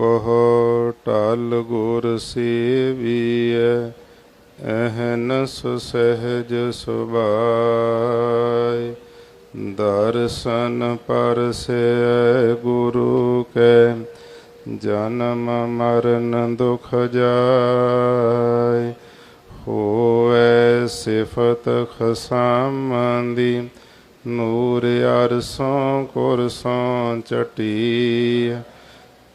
ਕਹੋ ਟਲ ਗੁਰ ਸੇਵੀਐ, ਅਹਨਸ ਸਹਿਜ ਸੁਭਾਇ। ਦਰਸ਼ਨ ਪਰਸੈ ਗੁਰੂ ਕੈ, ਜਨਮ ਮਰਨ ਦੁਖ ਜਾਇ। ਹੋਵੇ ਸਿਫਤ ਖਸਾਮੰਦੀ, ਨੂਰ ਅਰਸੋਂ ਕੁਰਸੋਂ ਚਟੀ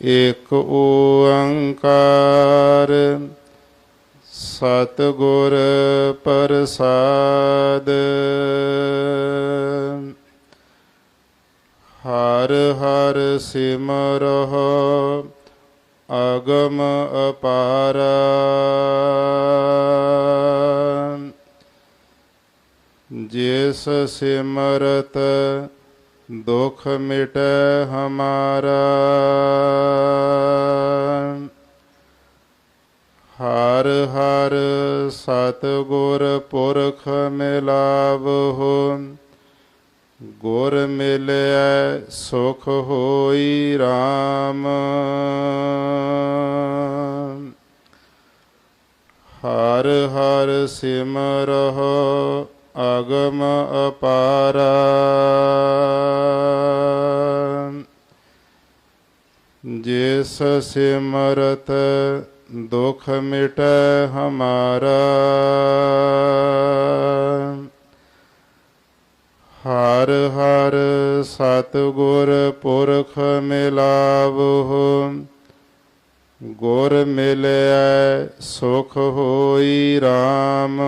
ਏਕ ਓੰਕਾਰ ਸਤਿਗੁਰ ਪ੍ਰਸਾਦ। ਹਰ ਹਰ ਸਿਮਰਹੁ ਅਗਮ ਅਪਾਰ। ਜਿਸ ਸਿਮਰਤ ਦੁਖ ਮਿਟੈ ਹਮਾਰਾ। ਹਰ ਹਰ ਸਤਿਗੁਰ ਪੁਰਖ ਮਿਲਾਵਹੁ। ਗੁਰ ਮਿਲਿਆ ਸੁਖ ਹੋਈ RAM ਹਰ ਹਰ ਸਿਮਰਹੁ ਅਗਮ ਅਪਾਰਾ। ਜਿਸ ਸਿਮਰਤ ਦੁਖ ਮਿਟੈ ਹਮਾਰਾ। ਹਰ ਹਰ ਸਤਿਗੁਰ ਪੁਰਖ ਮਿਲਾਵਹੁ। ਗੁਰ ਮਿਲਿਆ ਸੁਖ ਹੋਈ RAM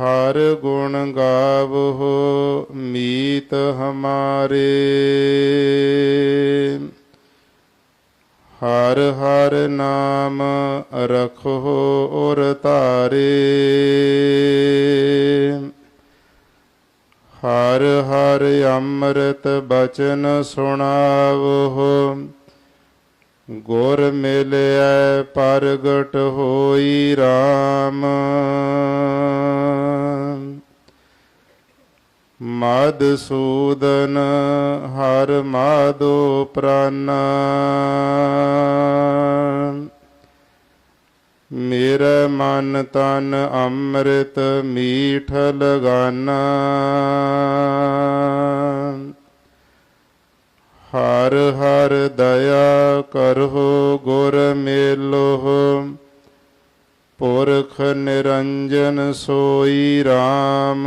ਹਰ ਗੁਣ ਗਾਵਹੁ ਮੀਤ ਹਮਾਰੇ। ਹਰ ਹਰ ਨਾਮ ਰਖੋ ਔਰ ਧਾਰੇ। ਹਰ ਹਰ ਅੰਮ੍ਰਿਤ ਬਚਨ ਸੁਣਾਵਹੁ। ਗੁਰ ਮਿਲਿਆ ਪ੍ਰਗਟ ਹੋਈ RAM ਮਦਸੂਦਨ ਹਰ ਮਾਦੋ ਪ੍ਰਾਨਾ। ਮੇਰਾ ਮਨ ਤਨ ਅੰਮ੍ਰਿਤ ਮੀਠ ਲਗਾਨਾ ਹਰ ਹਰ ਦਇਆ ਕਰਹੁ ਗੁਰ ਮੇਲੋ ਪੁਰਖ ਨਿਰੰਜਨ ਸੋਈ RAM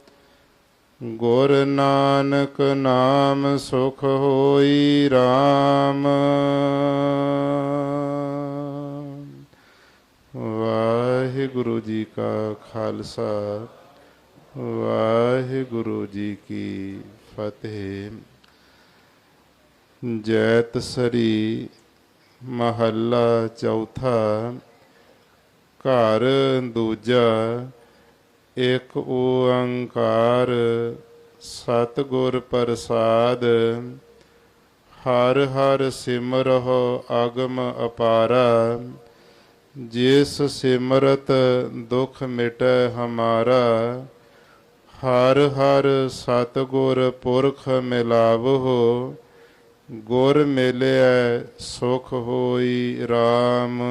ਗੁਰ ਨਾਨਕ ਨਾਮ ਸੁਖ ਹੋਈ RAM ਵਾਹਿਗੁਰੂ ਜੀ ਕਾ ਖਾਲਸਾ, ਵਾਹਿਗੁਰੂ ਜੀ ਕੀ ਫਤਿਹ। ਜੈਤ ਸਰੀ ਮਹੱਲਾ ਚੌਥਾ, ਘਰ ਦੂਜਾ ਇਕ ਓੰਕਾਰ ਸਤਿਗੁਰ ਪ੍ਰਸਾਦ, ਹਰ ਹਰ ਸਿਮਰਹੁ ਅਗਮ ਅਪਾਰਾ, ਜਿਸ ਸਿਮਰਤ ਦੁਖ ਮਿਟੈ ਹਮਾਰਾ, ਹਰ ਹਰ ਸਤਿਗੁਰ ਪੁਰਖ ਮਿਲਾਵਹੁ, ਗੁਰ ਮਿਲਿਆ ਸੁਖ ਹੋਈ RAM